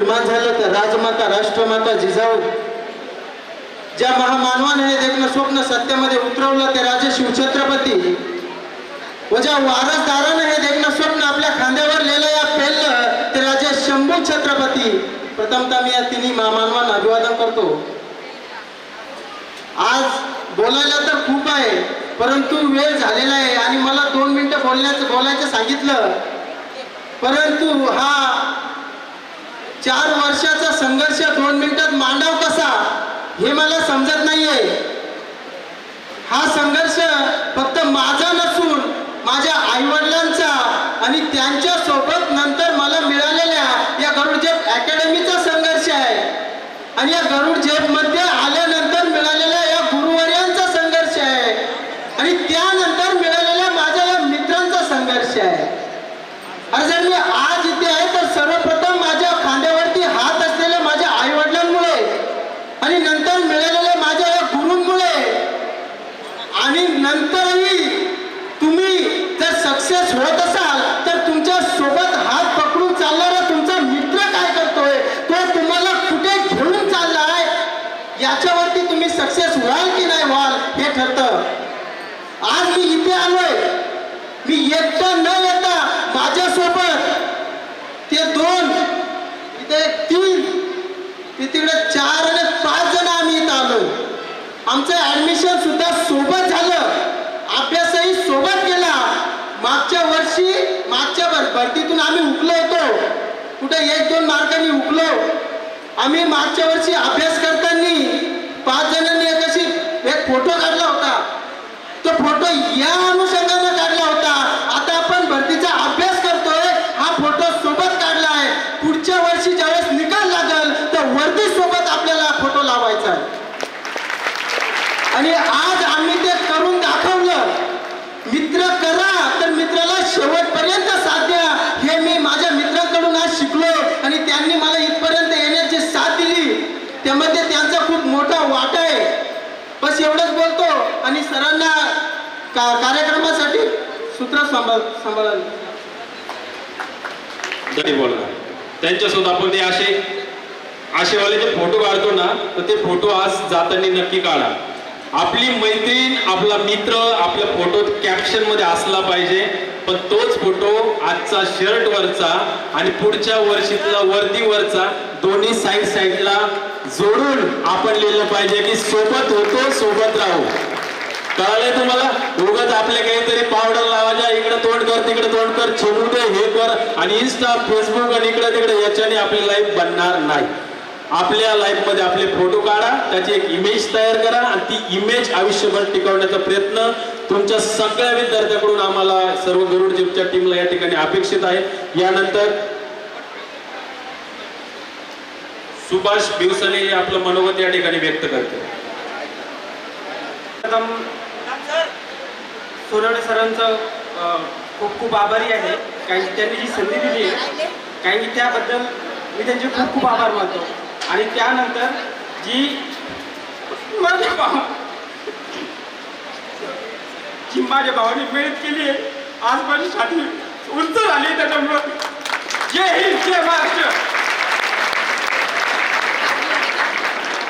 निर्माण झालं तर राजमाता राष्ट्रमाता जिजाऊ. ज्या महामानवाने हे देखणं स्वप्न सत्यामध्ये उतरवलं ते राजे शिवछत्रपती व ज्या वारसदारानं हे देखणं स्वप्न आपल्या खांद्यावर लिहिलं या पेललं ते राजे शंभू छत्रपती. प्रथमतः मी या तिन्ही महामानवांना अभिवादन करतो. आज बोलायला तर खूप आहे परंतु वेळ झालेला आहे आणि मला दोन मिनिटं बोलण्याचं बोलायचं सांगितलं. परंतु हा संघर्ष दोन मिनिटात मांडाव कसा हे मला समजत नाहीये. हा संघर्ष फक्त माझा नसून माझ्या आईवडिलांचा आणि त्यांच्यासोबत नंतर मला मिळालेल्या या गरुड जेप अकॅडमीचा संघर्ष आहे. आणि या गरुड जेबमध्ये आल्यानंतर मिळालेल्या या गुरुवर्यांचा संघर्ष आहे. आणि त्यानंतर मिळालेल्या माझ्या या मित्रांचा संघर्ष आहे. अरे जर मी आज इथे आहे तर सर्वप्रथम माझ्या खांद्यावरती हात असलेल्या माझ्या आई वडिलांमुळे आणि नंतर मिळालेल्या माझ्या या गुरूंमुळे आणि नंतरही तुम्ही जर सक्सेस होत असाल तर तुमच्यासोबत हात पकडून चालणारा तुमचा मित्र काय करतोय तो तुम्हाला कुठे घेऊन चाललाय याच्यावरती तुम्ही सक्सेस व्हाल की नाही व्हाल हे ठरतं. आज मी इथे आलोय. मी एकटा न येता माझ्यासोबत ते दोन इथे तीन ते तिकडे चार आणि पाच जण आम्ही इथं आलो आमचं ऍडमिशन सुद्धा सोबत झालं. अभ्यासही सोबत केला. मागच्या वर्षी मागच्या वर भरतीतून आम्ही उकलो होतो. कुठे एक दोन मार्कांनी उकलो. आम्ही मागच्या वर्षी व्हायचं आहे. आणि आज आम्ही ते करून दाखवलं. मित्र करा तर मित्राला शेवटपर्यंत साथ द्या. हे मी माझ्या मित्रांकडून आज शिकलो आणि त्यांनी मला इथपर्यंत येण्याची साथ दिली. त्यामध्ये त्यांचा खूप मोठा वाटा आहे. बस एवढंच बोलतो आणि सरांना का कार्यक्रमासाठी सूत्र सांभाळ सांभाळाल बोलणार त्यांच्यासोबत आपण ते असे असेवाले जे फोटो काढतो ना तर ते फोटो आज जाताना नक्की काढा. आपली मैत्रीण आपला मित्र आपल्या फोटो कॅप्शनमध्ये असला पाहिजे पण तोच फोटो आजचा शर्ट वरचा आणि पुढच्या वर्षीतला वरती वरचा दोन्ही साईड साईडला जोडून आपण लिहिलं पाहिजे की सोबत होतो सोबत राहू. कळालंय तुम्हाला? उगाच आपल्या काहीतरी पावडर लावायच्या इकडे तोंड कर तिकडे तोंड कर छोडू दे हे कर. आणि इन्स्टा फेसबुक आणि इकडे तिकडे याच्याने आपली लाईफ बनणार नाही. आपल्या लाईफमध्ये आपले फोटो काढा त्याची एक इमेज तयार करा आणि ती इमेज आयुष्यभर टिकवण्याचा प्रयत्न तुमच्या सगळ्या विद्यार्थ्याकडून आम्हाला सर्व गरुड जिपच्या टीमला या ठिकाणी अपेक्षित आहे. यानंतर सुभाष भिवसने हे आपलं मनोगत या ठिकाणी व्यक्त करते. सोनवणे सरांचं खूप खूप आभारी आहे. कारण की त्यांनी जी संधी दिली आहे कारण की त्याबद्दल मी त्यांचे खूप खूप आभार मानतो. आणि त्यानंतर जी जी माझ्या भावाने मेहनत केली. आहे आज माझी छाती उंच झाली आहे त्याच्यामुळं. जय हिंद जय महाराष्ट्र.